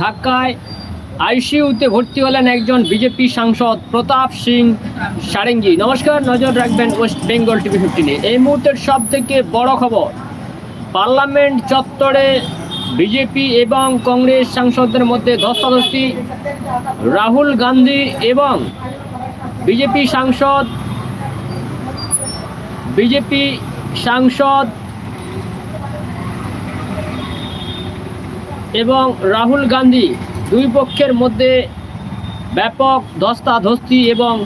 ধাক্কায় আইসিইউতে ভর্তি হলেন একজন বিজেপি সাংসদ প্রতাপ সিং সারেঙ্গি। নমস্কার, নজর রাখবেন ওয়েস্ট বেঙ্গল টিভি ফিফটিনে এই মুহূর্তের সব থেকে বড় খবর, পার্লামেন্ট চত্বরে বিজেপি এবং কংগ্রেস সাংসদদের মধ্যে ধস্তাধস্তি। রাহুল গান্ধী এবং বিজেপি সাংসদ বিজেপি সাংসদ এবং রাহুল গান্ধী দুই পক্ষের মধ্যে ব্যাপক ধস্তাধস্তি এবং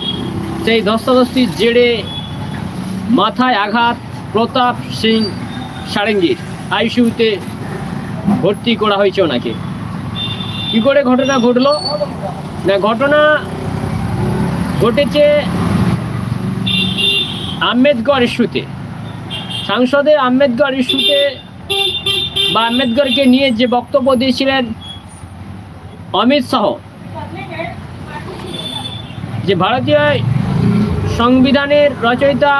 সেই ধস্তাধস্তির জেরে মাথায় আঘাত প্রতাপ সিং সারেঙ্গির। আইসিউতে ভর্তি করা হয়েছে ওনাকে। কী করে ঘটনা ঘটলো? না, ঘটনা ঘটেছে আম্বেদকর ইস্যুতে। সাংসদে আম্বেদকর ইস্যুতে বা আম্বেদকরকে নিয়ে যে বক্তব্য দিয়েছিলেন অমিত শাহ, যে ভারতীয় সংবিধানের রচয়িতা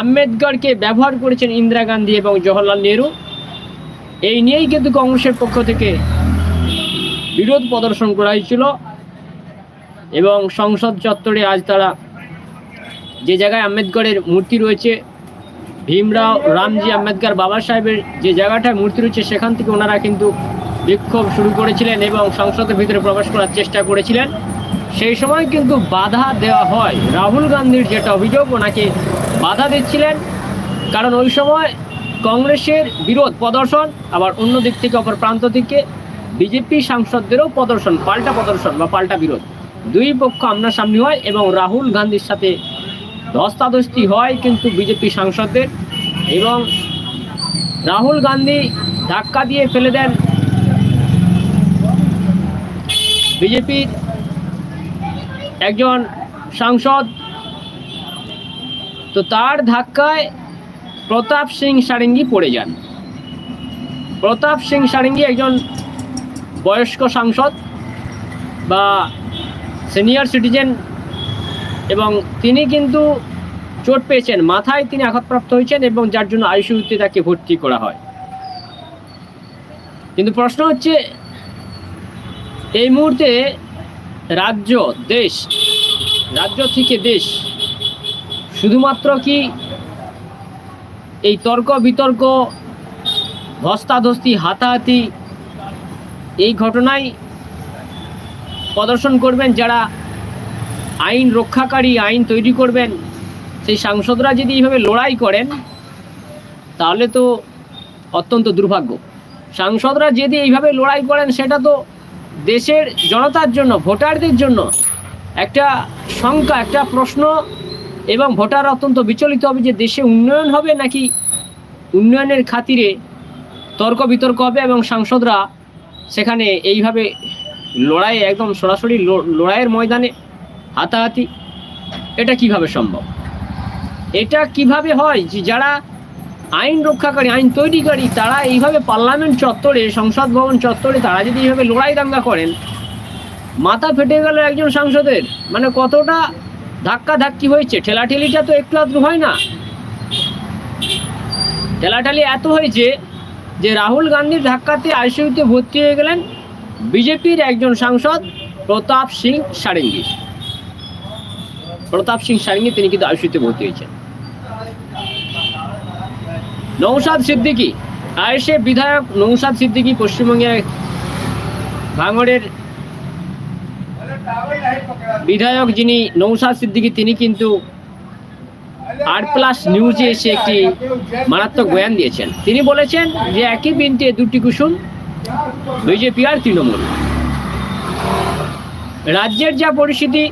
আম্বেদকরকে ব্যবহার করেছেন ইন্দিরা গান্ধী এবং জওহরলাল নেহরু, এই নিয়েই কিন্তু কংগ্রেসের পক্ষ থেকে বিরোধ প্রদর্শন করা হয়েছিল এবং সংসদ চত্বরে আজ তারা যে জায়গায় আম্বেদকরের মূর্তি রয়েছে ভীমরাও রামজি আম্বেদকর বাবা সাহেবের যে জায়গাটায় মূর্তি রয়েছে, সেখান থেকে ওনারা কিন্তু বিক্ষোভ শুরু করেছিলেন এবং সংসদের ভিতরে প্রবেশ করার চেষ্টা করেছিলেন। সেই সময় কিন্তু বাধা দেওয়া হয়। রাহুল গান্ধীর যেটা অভিযোগ, ওনাকে বাধা দিচ্ছিলেন। কারণ ওই সময় কংগ্রেসের বিরোধ, প্রদর্শন, আবার অন্য দিক থেকে, অপর প্রান্ত থেকে বিজেপি সাংসদদেরও প্রদর্শন, পাল্টা প্রদর্শন বা পাল্টা বিরোধ। দুই পক্ষ আমনাসামনি হয় এবং রাহুল গান্ধীর সাথে ধস্তাধস্তি হয় কিন্তু বিজেপি সাংসদদের এবং রাহুল গান্ধী ধাক্কা দিয়ে ফেলে দেন বিজেপির একজন সাংসদ। তো তার ধাক্কায় প্রতাপ সিং সারেঙ্গি পড়ে যান। প্রতাপ সিং সারেঙ্গি একজন বয়স্ক সাংসদ বা সিনিয়র সিটিজেন এবং তিনি কিন্তু চোট পেয়েছেন, মাথায় তিনি আঘাতপ্রাপ্ত হয়েছেন এবং যার জন্য আইসিইউতে তাকে ভর্তি করা হয়। কিন্তু প্রশ্ন হচ্ছে, এই মুহূর্তে রাজ্য, দেশ, রাজ্য থেকে দেশ, শুধুমাত্র কি এই তর্ক বিতর্ক, ধস্তাধস্তি, হাতাহাতি এই ঘটনায় প্রদর্শন করবেন যারা আইন রক্ষাকারী আইন তৈরি করবেন। সেই সাংসদরা যদি এইভাবে লড়াই করেন, তাহলে তো অত্যন্ত দুর্ভাগ্য। সাংসদরা যদি এইভাবে লড়াই করেন, সেটা তো দেশের জনতার জন্য, ভোটারদের জন্য একটা শঙ্কা, একটা প্রশ্ন এবং ভোটার অত্যন্ত বিচলিত হবে যে দেশে উন্নয়ন হবে নাকি উন্নয়নের খাতিরে তর্ক বিতর্ক হবে এবং সাংসদরা সেখানে এইভাবে লড়াই একদম সরাসরি লড়াইয়ের ময়দানে হাতাহাতি, এটা কীভাবে সম্ভব? এটা কীভাবে হয় যে যারা আইন রক্ষাকারী, আইন তৈরিকারী, তারা এইভাবে পার্লামেন্ট চত্বরে, সংসদ ভবন চত্বরে, তারা যদি এইভাবে লড়াই দাঙ্গা করেন, মাথা ফেটে গেল একজন সাংসদের। মানে কতটা ধাক্কা ধাক্কি হয়েছে। ঠেলাঠেলিটা তো একটু আধটু হয় না। ঠেলাঠালি এত হয়েছে যে রাহুল গান্ধীর ধাক্কাতে আইসিইউতে ভর্তি হয়ে গেলেন বিজেপির একজন সাংসদ প্রতাপ সিং সারেঙ্গি। প্রতাপ সিং সারেঙ্গি তিনি কিন্তু আইসিইউতে ভর্তি হয়েছেন। নৌসাদ সিদ্দিকী আইএসএ বিধায়ক নৌসাদ সিদ্দিকী পশ্চিমবঙ্গের ভাঙড়ের বিধায়ক যিনি নৌসাদ সিদ্দিকী, তিনি কিন্তু আর প্লাস নিউজে এসে একটি মারাত্মক বয়ান দিয়েছেন। তিনি বলেছেন যে একই বিনতে দুটি কুসুম, বিজেপি আর তৃণমূল। রাজ্যের যা পরিস্থিতি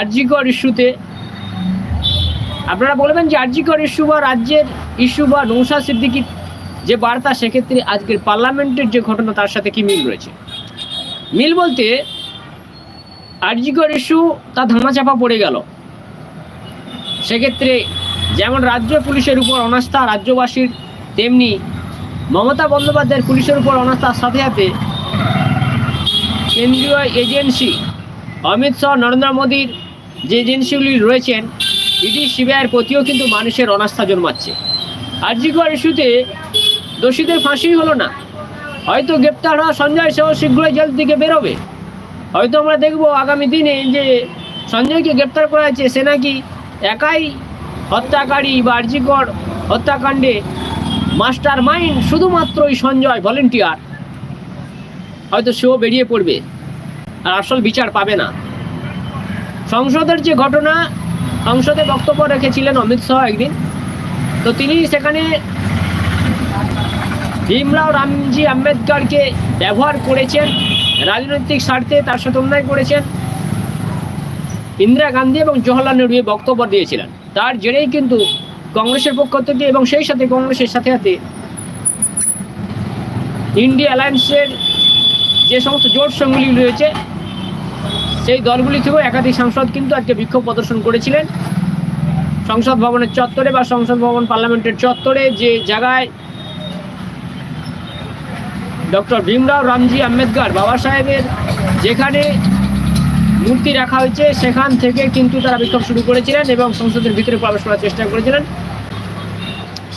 আর্যিকর ইস্যুতে। আপনারা বলবেন যে আর্যিকর ইস্যু বা রাজ্যের ইস্যু বা নৌসা সিদ্দিকির যে বার্তা, সেক্ষেত্রে আজকের পার্লামেন্টের যে ঘটনা, তার সাথে কি মিল রয়েছে? মিল বলতে আর্যিকর ইস্যু, তা ধামাচাপা পড়ে গেল। সেক্ষেত্রে যেমন রাজ্য পুলিশের উপর অনাস্থা, রাজ্যবাসীর, তেমনি মমতা বন্দ্যোপাধ্যায়ের পুলিশের উপর অনাস্থার সাথে সাথে কেন্দ্রীয় এজেন্সি অমিত শাহ, নরেন্দ্র মোদীর যে এজেন্সিগুলি রয়েছেন ইডি সিবিআইয়ের প্রতিও কিন্তু মানুষের অনাস্থা জন্মাচ্ছে। আরজিকর ইস্যুতে দোষীদের ফাঁসি হলো না। হয়তো গ্রেপ্তার হওয়া সঞ্জয় সহ শীঘ্রই জেল থেকে বেরোবে। হয়তো আমরা দেখব আগামী দিনে যে সঞ্জয়কে গ্রেপ্তার করা হয়েছে, সে নাকি একাই হত্যাকারী বা আর্জিকর হত্যাকাণ্ডে মাস্টার মাইন্ড শুধুমাত্র ওই সঞ্জয় ভলেন্টিয়ার। হয়তো সেও বেরিয়ে পড়বে। আর আসল বিচার পাবে না। সংসদের যে ঘটনা, সংসদে বক্তব্য রেখেছিলেন অমিত শাহ একদিন। তো তিনি সেখানে ভীমরাও রামজি আম্বেদকরকে ব্যবহার করেছেন, রাজনৈতিক স্বার্থে তার সাথে অন্যায় করেছেন। ইন্দিরা গান্ধী এবং জওহরলাল নেহরু বক্তব্য দিয়েছিলেন। তার জেরেই কিন্তু কংগ্রেসের পক্ষ থেকে এবং সেই সাথে কংগ্রেসের সাথে সাথে ইন্ডিয়া অ্যালায়েন্সের যে সমস্ত জোট সঙ্গী রয়েছে সেই দলগুলি থেকেও একাধিক সাংসদ কিন্তু আজকে বিক্ষোভ প্রদর্শন করেছিলেন। সংসদ ভবনের চত্বরে বা সংসদ ভবন পার্লামেন্টের চত্বরে যে জায়গায় ডক্টর ভীমরাও রামজি আম্বেদকর বাবা সাহেবের যেখানে মূর্তি রাখা হয়েছে, সেখান থেকে কিন্তু তারা বিক্ষোভ শুরু করেছিলেন এবং সংসদের ভিতরে প্রবেশ করার চেষ্টা করেছিলেন।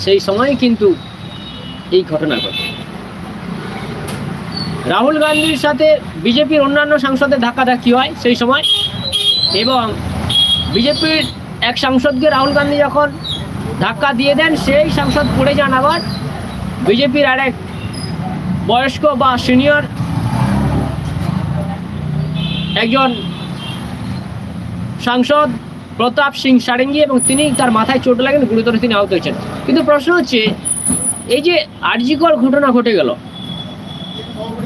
সেই সময় কিন্তু এই ঘটনা ঘটে। রাহুল গান্ধীর সাথে বিজেপির অন্যান্য সাংসদের ধাক্কাধাক্কি হয় সেই সময়। এবং বিজেপির এক সাংসদকে রাহুল গান্ধী যখন ধাক্কা দিয়ে দেন, সেই সাংসদ পড়ে যান আবার। বিজেপির আরেক বয়স্ক বা সিনিয়র একজন সাংসদ প্রতাপ সিং সারেঙ্গি এবং তিনি তার মাথায় চোট লাগেন, গুরুতর তিনি আহত হয়েছেন। কিন্তু প্রশ্ন হচ্ছে, এই যে আর্জিকর ঘটনা ঘটে গেল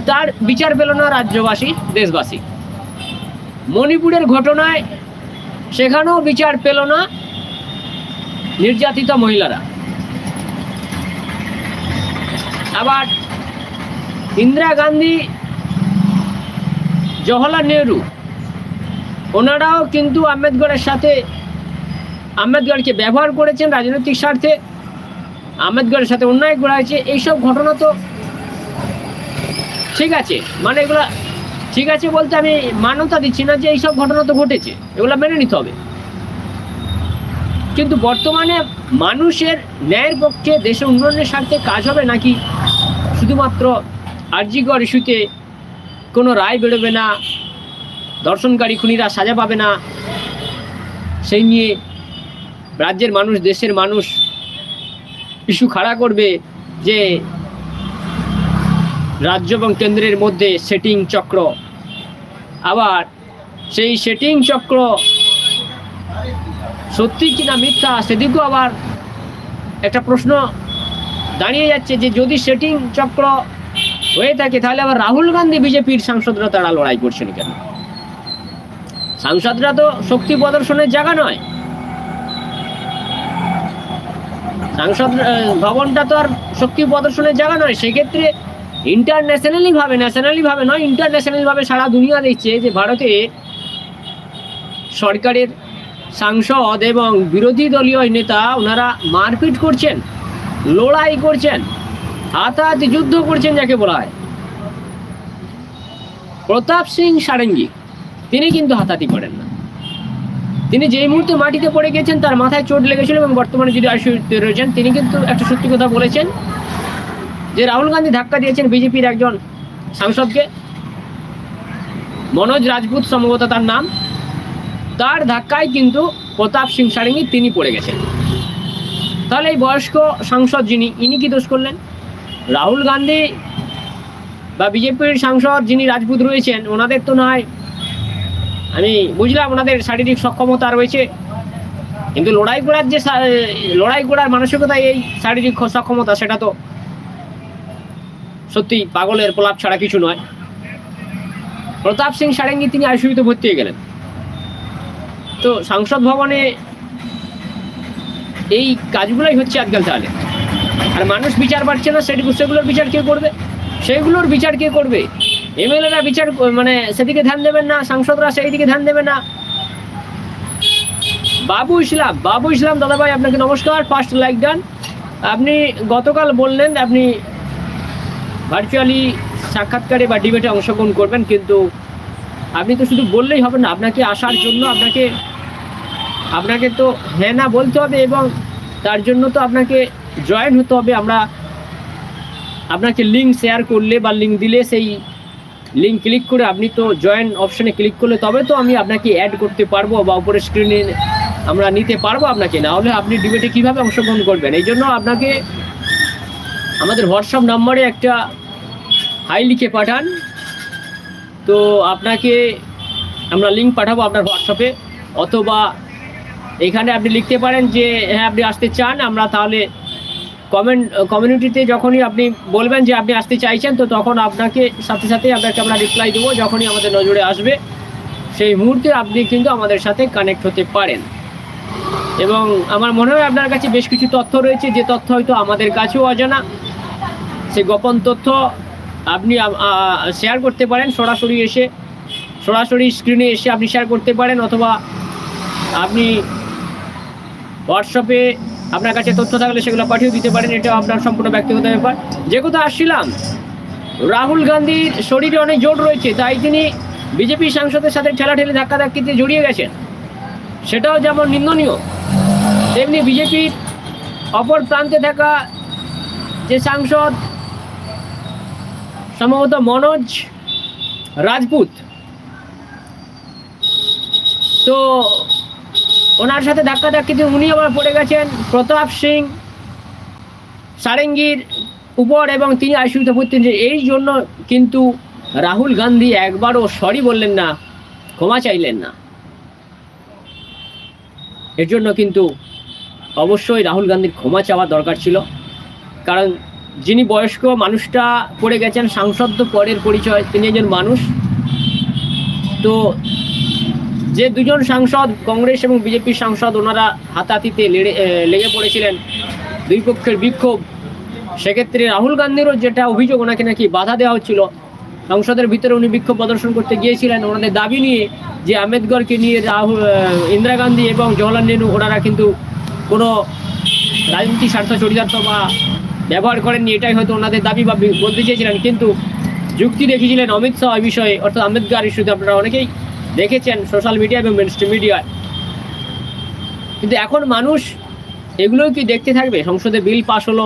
তার বিচার পেল না রাজ্যবাসী, দেশবাসী। মণিপুরের ঘটনায় সেখানেও বিচার পেল না নির্যাতিত মহিলারা। আবার ইন্দিরা গান্ধী, জওহরলাল নেহরু, ওনারাও কিন্তু আম্বেদকরের সাথে আম্বেদকরকে ব্যবহার করেছেন রাজনৈতিক স্বার্থে। আম্বেদকরের সাথে অন্যায় করা হয়েছে। এইসব ঘটনা তো ঠিক আছে। মানে এগুলা ঠিক আছে বলতে আমি মান্যতা দিচ্ছি না যে এইসব ঘটনা তো ঘটেছে। এগুলো মেনে নিতে হবে। কিন্তু বর্তমানে মানুষের ন্যায়ের পক্ষে দেশের উন্নয়নের স্বার্থে কাজ হবে নাকি শুধুমাত্র আর্জিকর ইস্যুতে কোনো রায় বেরোবে না, দর্শনকারী খুনিরা সাজা পাবে না, সেই নিয়ে রাজ্যের মানুষ, দেশের মানুষ ইস্যু খাড়া করবে যে রাজ্য এবং কেন্দ্রের মধ্যে সেটিং চক্র। আবার সেই সেটিং চক্র সত্যি কিনা মিথ্যা সেদিকেও আবার একটা প্রশ্ন দাঁড়িয়ে যাচ্ছে যে যদি সেটিং চক্র হয়ে থাকে, তাহলে আবার রাহুল গান্ধী বিজেপির সাংসদরা তারা লড়াই করছেন কেন? সাংসদরা তো শক্তি প্রদর্শনের জায়গা নয়। সাংসদ ভবনটা তো আর শক্তি প্রদর্শনের জায়গা নয়। সেক্ষেত্রে ইন্টারন্যাশনালি ভাবে নয় ইন্টারন্যাশনালি ভাবে সারা দুনিয়া দেখছে যে ভারতে সরকারের সাংসদ এবং বিরোধী দলীয় নেতা ওনারা মারপিট করছেন, লড়াই করছেন, হাতাহাতি যুদ্ধ করছেন যাকে বলা হয়। প্রতাপ সিং সারেঙ্গি, তিনি কিন্তু হাতাহাতি করেন না। তিনি যেই মুহূর্তে মাটিতে পড়ে গেছেন, তার মাথায় চোট লেগেছিল এবং বর্তমানে যদি আইসিউতে রয়েছেন, তিনি কিন্তু একটা সত্যি কথা বলেছেন যে রাহুল গান্ধী ধাক্কা দিয়েছেন বিজেপির একজন সাংসদকে, মনোজ রাজপুত সম্ভবত তার নাম, তার ধাক্কায় কিন্তু প্রতাপ সিং সারেঙ্গি তিনি পড়ে গেছেন। তাহলে এই বয়স্ক সাংসদ যিনি, ইনি কি দোষ করলেন? রাহুল গান্ধী বা বিজেপির সাংসদ যিনি রাজপুত রয়েছেন, ওনাদের তো নয়। আমি বুঝলাম ওনাদের শারীরিক সক্ষমতা রয়েছে, কিন্তু লড়াই করার যে লড়াই করার মানসিকতা এই শারীরিক সক্ষমতা, সেটা তো সত্যি পাগলের প্রলাপ ছাড়া কিছু নয়। প্রতাপ সিং সারেঙ্গি তিনি আইসিউতে ভর্তি হয়ে গেলেন। তো সংসদ ভবনে এই কাজগুলোই হচ্ছে আজকাল তাহলে। আর মানুষ বিচার পাচ্ছে না সেটি সেগুলোর বিচার কে করবে? সেগুলোর বিচার কে করবে? এমএলএরা বিচার মানে সেদিকে ধ্যান দেবেন না, সাংসদরা সেই দিকে ধ্যান দেবে না। বাবু ইসলাম বাবু ইসলাম দাদাভাই, আপনাকে নমস্কার। First like done. আপনি গতকাল বললেন, আপনি ভার্চুয়ালি সাক্ষাৎকারে বা ডিবেটে অংশগ্রহণ করবেন, কিন্তু আপনি তো শুধু বললেই হবে না, আপনাকে আসার জন্য আপনাকে আপনাকে তো হ্যাঁ না বলতে হবে এবং তার জন্য তো আপনাকে জয়েন হতে হবে। আমরা আপনাকে লিঙ্ক শেয়ার করলে বা লিঙ্ক দিলে সেই লিঙ্ক ক্লিক করে আপনি তো জয়েন অপশনে ক্লিক করলে তবে তো আমি আপনাকে অ্যাড করতে পারব বা উপরে স্ক্রিনে আমরা নিতে পারব আপনাকে। না হলে আপনি ডিবেটে কীভাবে অংশগ্রহণ করবেন? এই জন্য আপনাকে আমাদের হোয়াটসঅ্যাপ নাম্বারে একটা হাই লিখে পাঠান। তো আপনাকে আমরা লিঙ্ক পাঠাবো আপনার হোয়াটসঅ্যাপে। অথবা এখানে আপনি লিখতে পারেন যে হ্যাঁ আপনি আসতে চান। আমরা তাহলে কমেন্ট কমিউনিটিতে যখনই আপনি বলবেন যে, আপনি আসতে চাইছেন, তো তখন আপনাকে সাথে সাথে আপনাকে আমরা রিপ্লাই দেবো, যখনই আমাদের নজরে আসবে। সেই মুহূর্তে আপনি কিন্তু আমাদের সাথে কানেক্ট হতে পারেন। এবং আমার মনে হয় আপনার কাছে বেশ কিছু তথ্য রয়েছে। যে তথ্য হয়তো আমাদের কাছেও অজানা। সেই গোপন তথ্য আপনি শেয়ার করতে পারেন। সরাসরি এসে, সরাসরি স্ক্রিনে এসে আপনি শেয়ার করতে পারেন অথবা আপনি হোয়াটসঅ্যাপে আপনার কাছে তথ্য থাকলে সেগুলো পাঠিয়ে দিতে পারেন। এটা আপনার সম্পূর্ণ ব্যক্তিগত ব্যাপার। যে কথা আসছিলাম, রাহুল গান্ধীর শরীরে অনেক জোর রয়েছে, তাই তিনি বিজেপি সাংসদের সাথে ঠেলাঠেলি ধাক্কাধাক্কিতে জড়িয়ে গেছেন। সেটাও যেমন নিন্দনীয়, তেমনি বিজেপির অপর প্রান্তে থাকা যে সাংসদ সম্ভবত মনোজ রাজপুত তো ওনার সাথে ধাক্কা ধাক্কিতে উনি আবার পড়ে গেছেন প্রতাপ সিং সারেঙ্গির উপর এবং তিনি আইসিউতে ভর্তি হয়েছেন। এই জন্য কিন্তু রাহুল গান্ধী একবারও সরি বললেন না, ক্ষমা চাইলেন না এর জন্য কিন্তু অবশ্যই রাহুল গান্ধীর ক্ষমা চাওয়া দরকার ছিল কারণ যিনি বয়স্ক মানুষটা পড়ে গেছেন, সাংসদ তো পরের পরিচয়, তিনি একজন মানুষ। তো যে দুজন সাংসদ, কংগ্রেস এবং বিজেপির সাংসদ, ওনারা হাতাহাতিতে লেড়ে লেগে পড়েছিলেন দুই পক্ষের বিক্ষোভ। সেক্ষেত্রে রাহুল গান্ধীরও যেটা অভিযোগ, ওনাকে নাকি বাধা দেওয়া হচ্ছিল। সংসদের ভিতরে উনি বিক্ষোভ প্রদর্শন করতে গিয়েছিলেন। ওনাদের দাবি নিয়ে যে আম্বেদকরকে নিয়ে রাহুল ইন্দিরা গান্ধী এবং জওয়াহরলাল নেহরু, ওনারা কিন্তু কোনো রাজনীতি স্বার্থ চরিতার্থ বা ব্যবহার করেননি, এটাই হয়তো ওনাদের দাবি বা বলতে চেয়েছিলেন। কিন্তু যুক্তি দেখিয়েছিলেন অমিত শাহ এই বিষয়ে, অর্থাৎ আম্বেদকার ইস্যুতে আপনারা অনেকেই দেখেছেন সোশ্যাল মিডিয়া এবং মেনস্ট্রিম মিডিয়ায় কিন্তু এখন মানুষ এগুলোও কি দেখতে থাকবে? সংসদে বিল পাস হলো,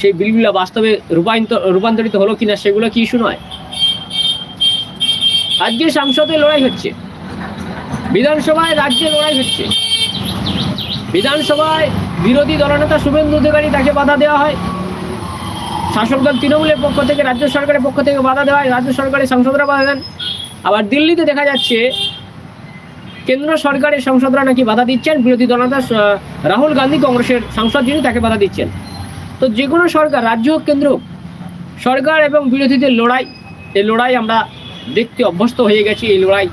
সেই বিলগুলো বাস্তবে রূপান্তর রূপান্তরিত হলো কিনা সেগুলো কি ইস্যু নয়? আজকে সংসদে লড়াই হচ্ছে। বিধানসভায় রাজ্যে লড়াই হচ্ছে। বিধানসভায় বিরোধী দলনেতা শুভেন্দু অধিকারী তাকে বাধা দেওয়া হয়। শাসক দল তৃণমূলের পক্ষ থেকে রাজ্য সরকারের পক্ষ থেকে বাধা দেওয়া হয় রাজ্য সরকারের সাংসদরা বাধা দেন। আবার দিল্লিতে দেখা যাচ্ছে কেন্দ্র সরকারের সংসদরা নাকি বাধা দিচ্ছেন। বিরোধী দলনেতা রাহুল গান্ধী কংগ্রেসের সাংসদ যিনি তাকে বাধা দিচ্ছেন। তো যে কোনো সরকার রাজ্য হোক কেন্দ্র হোক, সরকার এবং বিরোধীদের লড়াই এই লড়াই আমরা দেখতে অভ্যস্ত হয়ে গেছি। এই লড়াই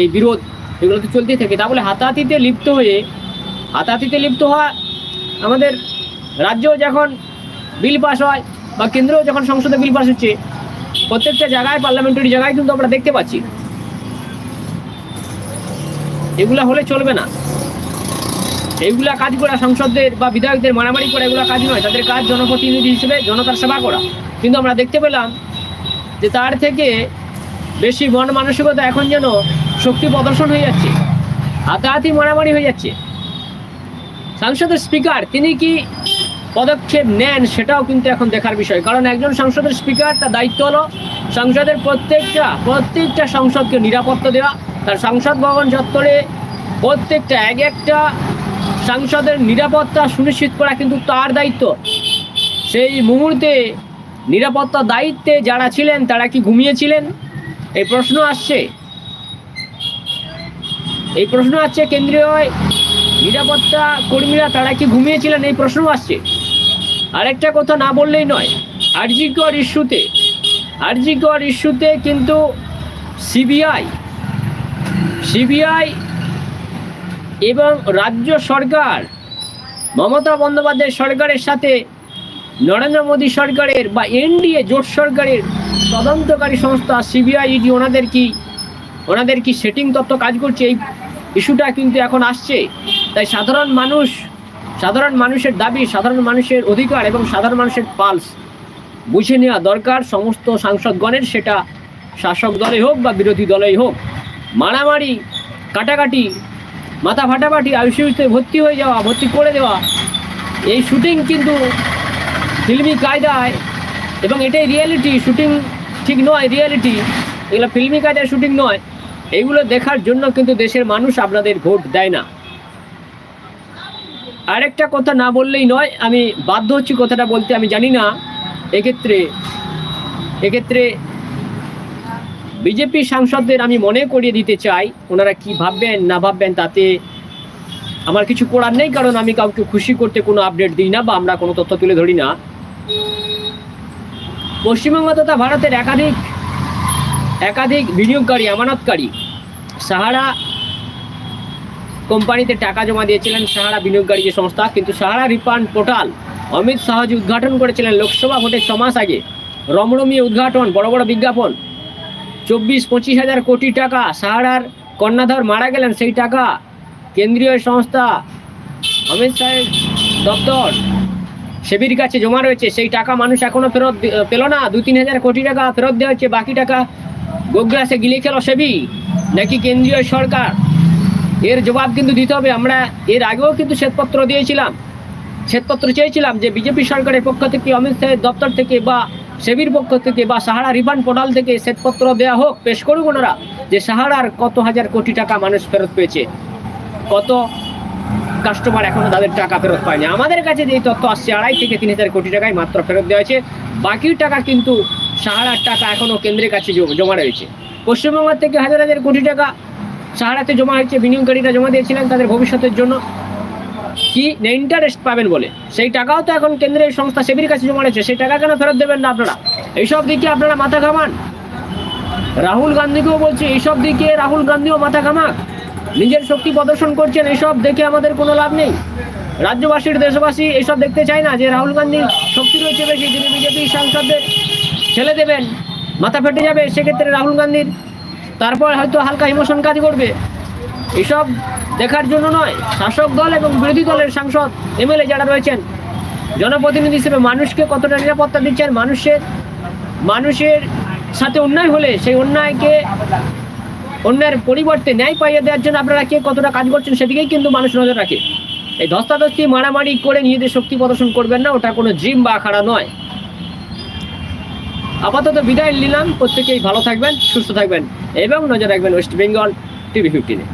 এই বিরোধ এগুলো তো চলতেই থাকে। তাহলে হাতাহাতিতে লিপ্ত হয়ে হাতাহাতিতে লিপ্ত হওয়া আমাদের রাজ্যেও যখন বিল পাস হয় বা কেন্দ্রেও যখন সংসদে বিল পাস হচ্ছে, প্রত্যেকটা জায়গায় পার্লামেন্টারি জায়গায় কিন্তু আমরা দেখতে পাচ্ছি। এগুলা হলে চলবে না। এইগুলা কাজ করা সংসদদের বা বিধায়কদের মারামারি করা এগুলো কাজ নয়। তাদের কাজ জনপ্রতিনিধি হিসেবে জনতার সেবা করা। কিন্তু আমরা দেখতে পেলাম যে তার থেকে বেশি মন মানসিকতা এখন যেন শক্তি প্রদর্শন হয়ে যাচ্ছে। হাতাহাতি মারামারি হয়ে যাচ্ছে। সংসদের স্পিকার তিনি কি পদক্ষেপ নেন সেটাও কিন্তু এখন দেখার বিষয়। কারণ একজন সংসদের স্পিকার, তার দায়িত্ব হলো সংসদের প্রত্যেকটা প্রত্যেকটা সংসদকে নিরাপত্তা দেওয়া। তার সংসদ ভবন চত্বরে প্রত্যেকটা, এক একটা সাংসদের নিরাপত্তা সুনিশ্চিত করা কিন্তু তার দায়িত্ব। সেই মুহূর্তে নিরাপত্তা দায়িত্বে যারা ছিলেন, তারা কি ঘুমিয়েছিলেন? এই প্রশ্ন আসছে। এই প্রশ্ন আসছে কেন্দ্রীয় নিরাপত্তা কর্মীরা, তারা কি ঘুমিয়েছিলেন? এই প্রশ্ন আসছে। আরেকটা কথা না বললেই নয়। আরজিকর ইস্যুতে। আরজিকর ইস্যুতে কিন্তু সিবিআই সিবিআই এবং রাজ্য সরকার, মমতা বন্দ্যোপাধ্যায় সরকারের সাথে, নরেন্দ্র মোদী সরকারের বা এনডিএ, জোট সরকারের তদন্তকারী সংস্থা সিবিআই, ইডি, ওনাদের কি ওনাদের কি সেটিং তত্ত্ব কাজ করছে? এই ইস্যুটা কিন্তু এখন আসছে। তাই সাধারণ মানুষ সাধারণ মানুষের দাবি, সাধারণ মানুষের অধিকার এবং সাধারণ মানুষের পালস বুঝে নেওয়া দরকার। সমস্ত সাংসদগণের সেটা শাসক দলে হোক বা বিরোধী দলেই হোক। মারামারি, কাটাকাটি, মাথা ফাটাফাটি আইসিউতে ভর্তি হয়ে যাওয়া, ভর্তি করে দেওয়া, এই শুটিং কিন্তু ফিল্মি কায়দায় এবং এটাই রিয়েলিটি, শুটিং ঠিক নয়, রিয়েলিটি। এগুলো ফিল্মি কায়দায় শুটিং নয়। এগুলো দেখার জন্য কিন্তু দেশের মানুষ আপনাদের ভোট দেয় না। আরেকটা কথা না বললেই নয়, আমি বাধ্য হচ্ছি কথাটা বলতে, আমি জানি না, এক্ষেত্রে এক্ষেত্রে বিজেপি সাংসদদের আমি মনে করিয়ে দিতে চাই, ওনারা কি ভাববেন, না ভাববেন, তাতে আমার কিছু করার নেই, কারণ আমি কাউকে খুশি করতে কোনো আপডেট দিই না বা আমরা কোনো তথ্য তুলে ধরি না। পশ্চিমবঙ্গ তথা ভারতের একাধিক একাধিক বিনিয়োগকারী, আমানতকারী, সাহারা কোম্পানিতে টাকা জমা দিয়েছিলেন সাহারা বিনিয়োগকারী যে সংস্থা, কিন্তু সাহারা রিফান্ড পোর্টাল অমিত শাহ যে উদ্ঘাটন করেছিলেন লোকসভা ভোটের ছ মাস আগে। রমরমিয়ে উদ্ঘাটন, বড় বড় বিজ্ঞাপন। চব্বিশ পঁচিশ হাজার কোটি টাকা সাহারার কন্যাধর মারা গেলেন সেই টাকা। কেন্দ্রীয় সংস্থা অমিত শাহের দপ্তর সেবির কাছে জমা রয়েছে। সেই টাকা মানুষ এখনও ফেরত পেল না। দু তিন হাজার কোটি টাকা ফেরত দেওয়া হচ্ছে বাকি টাকা গোগ্রাসে গিলে খেলো সেবি। নাকি কেন্দ্রীয় সরকার এর জবাব কিন্তু দিতে হবে। আমরা এর আগেও কিন্তু শ্বেতপত্র দিয়েছিলাম। শ্বেতপত্র চেয়েছিলাম যে বিজেপি সরকারের পক্ষ থেকে, অমিত শাহের দপ্তর থেকে বা সেবির পক্ষ থেকে বা সাহারা রিফান্ড পোর্টাল থেকে শ্বেতপত্র দেওয়া হোক, পেশ করুক ওনারা যে সাহারার কত হাজার কোটি টাকা মানুষ ফেরত পেয়েছে। কত কাস্টমার এখনও তাদের টাকা ফেরত পায়নি। আমাদের কাছে যে তথ্য আসছে, আড়াই থেকে তিন হাজার কোটি টাকায় মাত্র ফেরত দেওয়া হয়েছে। বাকি টাকা কিন্তু সাহারার টাকা এখনও কেন্দ্রের কাছে জমা রয়েছে। পশ্চিমবঙ্গ থেকে হাজার হাজার কোটি টাকা সাহারাতে জমা হয়েছে, বিনিয়োগকারীরা জমা দিয়েছিলেন তাদের ভবিষ্যতের জন্য। কি? ইন্টারেস্ট পাবেন বলে। সেই টাকাও তো এখন কেন্দ্রের সংস্থা সেবির কাছে জমা রয়েছে। সেই টাকা কেন ফেরত দেবেন না আপনারা? এইসব দিকে আপনারা মাথা ঘামান। রাহুল গান্ধীকেও বলছে, এইসব দিকে রাহুল গান্ধীও মাথা ঘামাক। নিজের শক্তি প্রদর্শন করছেন, এইসব দেখে আমাদের কোনো লাভ নেই। রাজ্যবাসীর, দেশবাসী এইসব দেখতে চায় না যে রাহুল গান্ধীর শক্তি রয়েছে বেশি। তিনি বিজেপি সাংসদদের ছেলে দেবেন, মাথা ফেটে যাবে। সেক্ষেত্রে রাহুল গান্ধীর তারপর হয়তো হালকা ইমোশন কাজ করবে। এসব দেখার জন্য নয়, শাসক দল এবং বিরোধী দলের সাংসদ, এমএলএ যারা রয়েছেন, জনপ্রতিনিধি হিসেবে মানুষকে কতটা নিরাপত্তা দিচ্ছেন, মানুষের মানুষের সাথে অন্যায় হলে সেই অন্যায়কে, অন্যের পরিবর্তে ন্যায় পাইয়ে দেওয়ার জন্য আপনারা কে কতটা কাজ করছেন সেদিকেই কিন্তু মানুষ নজর রাখে। এই ধস্তাধস্তি, মারামারি করে নিজেদের শক্তি প্রদর্শন করবেন না, ওটা কোনো জিম বা আখাড়া নয়। আপাতত বিদায় নিলাম। প্রত্যেকেই ভালো থাকবেন, সুস্থ থাকবেন এবং নজর রাখবেন ওয়েস্ট বেঙ্গল টিভি ফিফটিনে